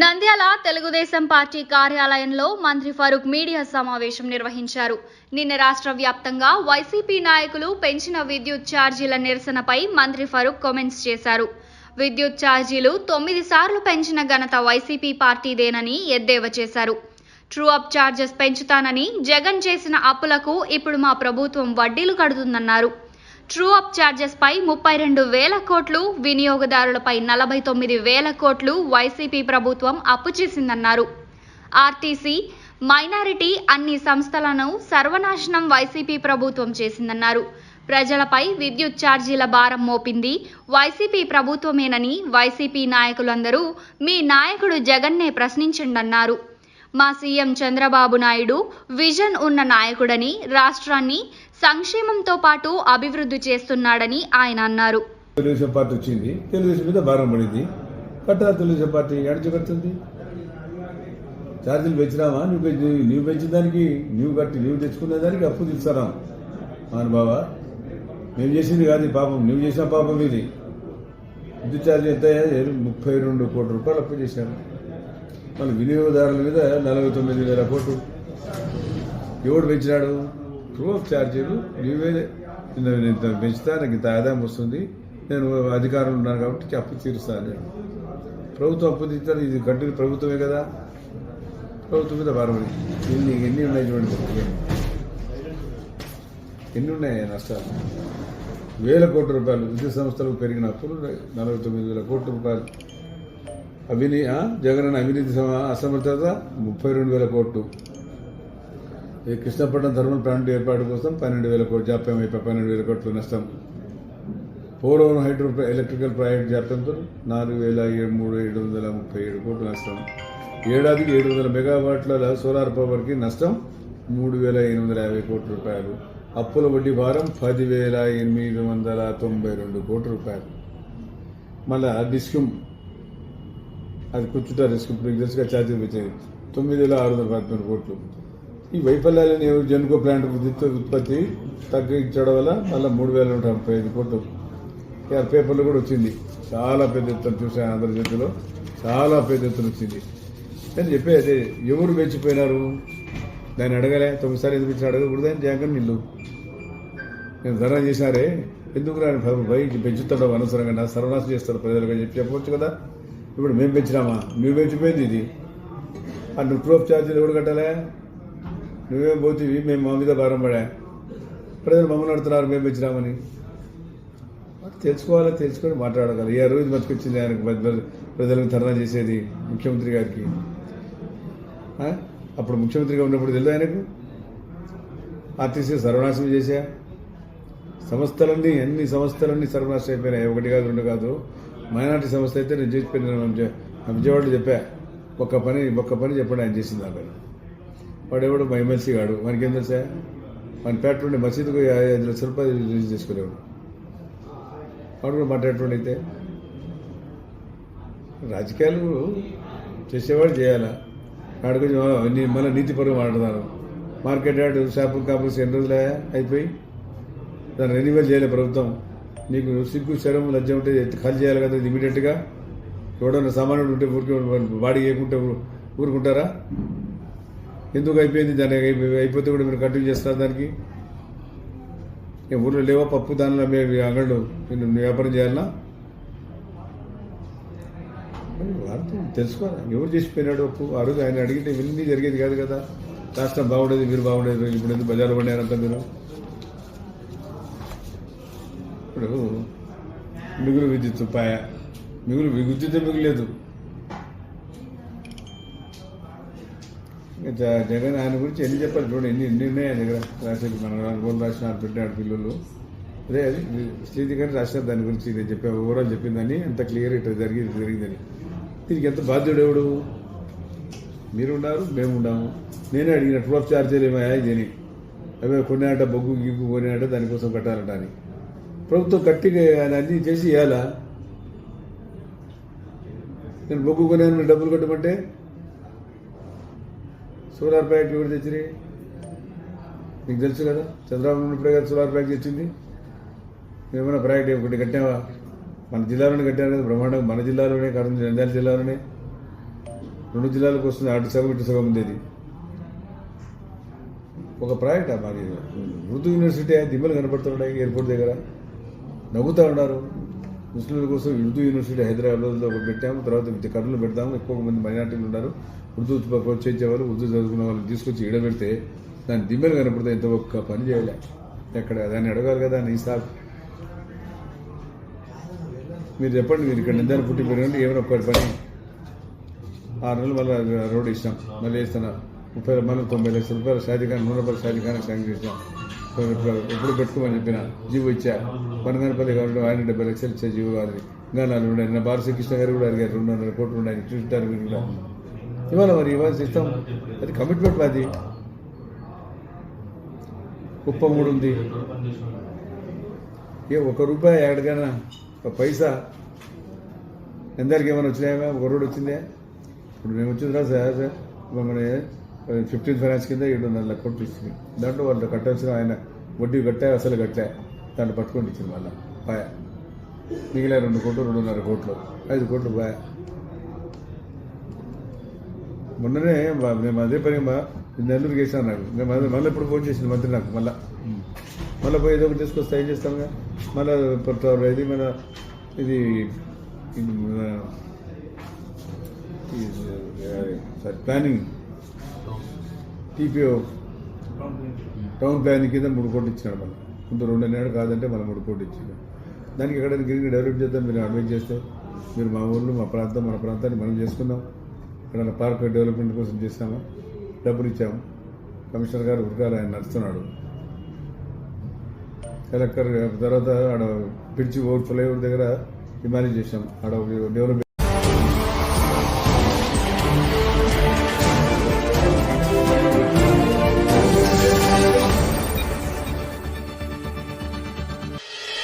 Nandyal Telugu Desam party కార్యాలయంలో మంత్రి Farooq media సమావేశం నిర్వహించారు. నిన్న రాష్ట్ర వ్యాప్తంగా వైసీపీ నాయకులు పెంచిన విద్యుత్ ఛార్జీల నిరసనపై మంత్రి ఫరూక్ కామెంట్స్ చేశారు. విద్యుత్ ఛార్జీలు తొమ్మిది సార్లు పెంచిన ఘనత వైసీపీ పార్టీదేనని ఎద్దేవా చేశారు. ట్రూ అప్ ఛార్జెస్ పెంచుతానని జగన్ చేసిన అప్పులకు ఇప్పుడు మా ప్రభుత్వం వడ్డీలు కడుతుందన్నారు. ట్రూ అప్ ఛార్జెస్ పై ముప్పై రెండు వేల కోట్లు వినియోగదారులపై నలభై తొమ్మిది వేల కోట్లు వైసీపీ ప్రభుత్వం అప్పు చేసిందన్నారు. ఆర్టీసీ మైనారిటీ అన్ని సంస్థలను సర్వనాశనం వైసీపీ ప్రభుత్వం చేసిందన్నారు. ప్రజలపై విద్యుత్ ఛార్జీల భారం మోపింది వైసీపీ ప్రభుత్వమేనని వైసీపీ నాయకులందరూ మీ నాయకుడు జగన్నే ప్రశ్నించండన్నారు. మా సీఎం చంద్రబాబు నాయుడు విజన్ ఉన్న నాయకుడని రాష్ట్రాన్ని సంక్షేమంతో పాటు అభివృద్ధి చేస్తున్నాడని ఆయన అన్నారు. తెలుగుదేశం పార్టీ వచ్చింది. తెలుగుదేశం మీద భారం పడింది. కట్టా తెలుగుదేశం పార్టీ ఎడచి కడుతుంది. ఛార్జీలు పెంచినామా? నువ్వు పెంచి నువ్వు పెంచిన దానికి నువ్వు కట్టి నువ్వు తెచ్చుకునే దానికి అప్పు తీస్తారా. అవును బాబా మేము చేసింది కాదు పాపం. నువ్వు చేసిన పాపం ఇది. విద్యుత్ ఛార్జీ ఎంత ముప్పై రెండు కోట్ల రూపాయలు అప్పు చేశారు. మన వినియోగదారుల మీద నలభై తొమ్మిది వేల కోట్లు. ఎవడు పెంచినాడు? ట్రూ ఛార్జీలు. నీవే నేను ఇంత పెంచుతా నాకు ఇంత ఆదాయం వస్తుంది. నేను అధికారం ఉన్నాను కాబట్టి అప్పు తీరుస్తాను నేను ప్రభుత్వం అప్పు తీస్తాను ఇది కంటిన్యూ ప్రభుత్వమే కదా. ప్రభుత్వం మీద భారం ఎన్ని ఎన్ని ఉన్నాయి చూడండి. ఎన్ని ఉన్నాయి నష్టాలు? వేల కోట్ల రూపాయలు విద్యుత్ సంస్థలకు పెరిగిన అప్పులు నలభై తొమ్మిది వేల కోట్ల రూపాయలు. అవినీ ఆ? జగన్ అవినీతి అసమర్థత ముప్పై రెండు వేల కోట్లు. కృష్ణపట్నం థర్మల్ ప్లాంట్ ఏర్పాటు కోసం పన్నెండు వేల కోట్లు జాప్యం అయిపోయి పన్నెండు వేల కోట్లు నష్టం. పోలవరం హైడ్రో ఎలక్ట్రికల్ ప్రాజెక్ట్ జాప్యంతో నాలుగు వేల ఏడు మూడు ఏడు వందల ముప్పై ఏడు కోట్లు నష్టం. ఏడాదికి ఏడు వందల మెగావాట్ల సోలార్ పవర్కి నష్టం మూడు వేల ఎనిమిది వందల యాభై కోట్ల రూపాయలు. అప్పుల వడ్డీ భారం పదివేల ఎనిమిది వందల తొంభై రెండు కోట్ల రూపాయలు. మళ్ళా డిస్కమ్ అది కూర్చుంటా రిస్క్ ఇప్పుడు ఛార్జీలు వచ్చాయి. తొమ్మిది వేల ఆరు వందల పదమూడు కోట్లు. ఈ వైఫల్యాలను జనుకో ప్లాంట్ విద్యుత్ ఉత్పత్తి తగ్గించడం వల్ల మళ్ళీ మూడు వేల నూట ముప్పై ఐదు కోట్లు. పేపర్లో కూడా వచ్చింది. చాలా పెద్ద ఎత్తున చూసాను ఆంధ్రజ్యోతిలో చాలా పెద్ద ఎత్తున వచ్చింది. నేను చెప్పే అదే ఎవరు పెంచిపోయినారు దాన్ని అడగలే. తొమ్మిదిసారి ఎందుకు ఇచ్చిన అడగకూడదు అని జగన్ నిల్లు నేను ధర్నా చేశారే ఎందుకు రాని భయ పెంచుతాడు అనవసరంగా నా సర్వనాశం చేస్తాడు ప్రజలుగా చెప్పి చెప్పవచ్చు కదా. ఇప్పుడు మేము పెంచినామా? నువ్వు పెంచిపోయింది ఇది. ఆ నువ్వు ప్రూఫ్ ఛార్జీలు ఎవడు కట్టాలే? నువ్వేం పోతీవి? మేము మా మీద భారం పడా. ప్రజలు మమ్మల్ని అడుగుతున్నారు మేము పెంచినామని. తెలుసుకోవాలి? తెలుసుకొని మాట్లాడగలరు ఏ రోజు బతికొచ్చింది ఆయనకు ప్రజలకు ధర్నా చేసేది ముఖ్యమంత్రి గారికి. అప్పుడు ముఖ్యమంత్రిగా ఉన్నప్పుడు తెలియదు ఆయనకు? ఆర్టీసీ సర్వనాశనం చేశా? సంస్థలన్నీ అన్ని సంస్థలన్నీ సర్వనాశనం అయిపోయినాయి? ఒకటి కాదు రెండు కాదు. మైనార్టీ సంస్థ అయితే నేను చేసి చేసిపోయిన విజయవాడలో చెప్పా ఒక్క పని ఒక్క పని చెప్పండి ఆయన చేసింది ఆ పని వాడు ఎవడు మా ఎమ్మెల్సీ గాడు. మనకి ఏం తెలుసా? మన పేట నుండి మసీదుకు ఐదు లక్షల రూపాయలు రిలీజ్ చేసుకునేవాడు. వాడు కూడా మాట్లాడేటువంటి అయితే. రాజకీయాలు చేసేవాడు చేయాలా? వాడు కొంచెం మళ్ళీ నీతిపరం మాట్లాడతారు మార్కెట్ యార్డ్ షాపింగ్ కాంప్లెక్స్ ఎన్ని రోజులు అయిపోయి. దాన్ని రెన్యువల్ చేయలే ప్రభుత్వం. నీకు సిగ్గు శరం లజ్జ ఉంటే ఖాళీ చేయాలి కదా ఇమీడియట్గా? ఎవడన్నా సామాన్యుడు ఉంటే ఊరికే బాడీ వేయకుంటే ఊరుకుంటారా? ఎందుకు అయిపోయింది దాన్ని అయిపోతే కూడా మీరు కంటిన్యూ చేస్తారు దానికి? ఏ ఊర్లో లేవా పప్పు దానిలో మీ అంగళ్ళు? నేను వ్యాపారం చేయాలన్నా వారితో తెలుసుకోవాలి? ఎవరు చేసిపోయినాడు ఒప్పు? ఆ రోజు ఆయన అడిగితే ఇవన్నీ జరిగేది కాదు కదా. రాష్ట్రం బాగుండేది మీరు బాగుండేది ఇప్పుడు ఎందుకు బజార్లో పడినారంతా మీరు? ఇప్పుడు మిగులు విద్యుత్ పాయ మిగులు విద్యుత్ మిగులేదు. జగన్ ఆయన గురించి ఎన్ని చెప్పాలి చూడండి ఎన్ని ఎన్ని ఉన్నాయి ఆయన దగ్గర? రాసేది మన గోల్ రాసిన పెట్టాడు పిల్లలు అదే అది శ్రీతి గారు రాశారు దాని గురించి నేను చెప్పాను ఓవరాల్ చెప్పిందని అంత క్లియర్ ఇట్లా జరిగింది జరిగిందని. దీనికి ఎంత బాధ్యుడు ఎవడు? మీరు ఉన్నారు మేము ఉన్నాము నేనే అడిగిన ట్రూ ఆఫ్ ఛార్జీలు ఏమయ్యా ఇదని? అవే కొన్నాట బొగ్గు గిగ్గు కొన్నాట దానికోసం కట్టాలంట అని. ప్రభుత్వం కట్టి ఆయన అన్నీ చేసి ఇవ్వాలా? నేను బొగ్గు కొన్నాను డబ్బులు కట్టమంటే? సోలార్ ప్యాక్ ఎవరు తెచ్చిరి నీకు తెలుసు కదా చంద్రబాబు ఉన్నప్పుడే కదా సోలార్ ప్యాక్ తెచ్చింది. ఏమైనా ప్రాజెక్ట్ ఒకటి కట్టావా? మన జిల్లాలోనే కట్టారు కదా బ్రహ్మాండంగా మన జిల్లాలోనే కరెంట్ నంద్యాల జిల్లాలోనే. రెండు జిల్లాలకు వస్తుంది అటు సగం ఇటు సగం ఉండేది. ఒక ప్రాజెక్టా మరి? ఉర్దూ యూనివర్సిటీ దిమ్మలు కనపడుతున్నాయి ఎయిర్పోర్ట్ దగ్గర. నవ్వుతూ ఉన్నారు. ముస్లింల కోసం ఉర్దూ యూనివర్సిటీ హైదరాబాద్లో ఒకటి పెట్టాము. తర్వాత ఇది కర్నూలు పెడతాము. ఎక్కువ మంది మైనార్టీలు ఉన్నారు. ఉర్దూ ప్రోత్సహించే వాళ్ళు ఉర్దూ చదువుకున్న వాళ్ళు తీసుకొచ్చి ఈడ పెడితే దాని దిమ్మెలు కనపడితే ఇంత ఒక్క పని చేయలే. ఎక్కడ దాన్ని అడగాలి కదా నీ సార్ మీరు చెప్పండి మీరు ఇక్కడ నిందాన్ని పుట్టి పెరగండి. ఏమైనా ఒక్కటి పని. ఆరు నెలలు మళ్ళీ రోడ్ ఇస్తాం. మళ్ళీ వేస్తున్నారు. ముప్పై మళ్ళీ తొంభై లక్షల రూపాయలు షాజీఖాన్ నూట రూపాయల షాజీఖాన్ శాంక్షన్ చేశాం. రూపాయలు ఎప్పుడు పెట్టుకోమని చెప్పిన జీవో ఇచ్చా. పనగానపల్లి గారు ఆయన డెబ్బై లక్షలు ఇచ్చే జీవో గారిని ఇంకా నాలుగు ఉన్నాయి. నా బాలశ్రీకృష్ణ గారు కూడా అడిగారు రెండున్నర కోట్లు ఉన్నాయి చూస్తారు మీరు కూడా. ఇవాళ మరి ఇవాళ ఇస్తాం అది కమిట్మెంట్ అది కుప్పం కూడా ఉంది. ఏ ఒక రూపాయి ఎక్కడికైనా ఒక పైసా? ఎందరికి ఏమైనా వచ్చినాయా? ఒక రోడ్డు వచ్చిందే? ఇప్పుడు మేము వచ్చిందిరా సార్ సార్. మన ఫిఫ్టీన్ ఫైనాన్స్ కింద ఏడు వందల కోట్లు ఇచ్చింది దాంట్లో వాళ్ళు కట్టాల్సిన ఆయన వడ్డీ కట్టా అసలు కట్టా దాంట్లో పట్టుకొని ఇచ్చింది మళ్ళీ. పాయ. మిగిలిన రెండు కోట్లు రెండున్నర కోట్లు. ఐదు కోట్లు పాయ. మొన్ననే మేము అదే పని మా నెల్లూరు వేసాను నాకు. మేము అదే మళ్ళీ ఇప్పుడు ఫోన్ చేసింది మంత్రి నాకు మళ్ళీ. మళ్ళీ పోయి ఏదో ఒకటి తీసుకొస్తే ఏం చేస్తాంగా మళ్ళీ ఇది మన ఇది ఇది sorry planning. TPO. Town planning కింద మూడు కోట్లు ఇచ్చినాడు మళ్ళీ. కొంత రెండు నెలలు కాదంటే మళ్ళీ మూడు కోట్లు ఇచ్చిండు దానికి ఎక్కడ గ్రీన్ డెవలప్ చేద్దాం మీరు అడ్వైజ్ చేస్తే మీరు మా ఊర్లో మా ప్రాంతం మన ప్రాంతాన్ని మనం చేసుకుందాం. ఇక్కడ పార్క్ డెవలప్మెంట్ కోసం చేస్తాము? డబ్బులు ఇచ్చాము. కమిషనర్ గారు ఉరకాలు ఆయన నడుస్తున్నాడు. కలెక్టర్ తర్వాత ఆడ పిలిచి ఓవర్ ఫ్లైఓవర్ దగ్గర డిమాండ్ చేసాం ఆడ డెవలప్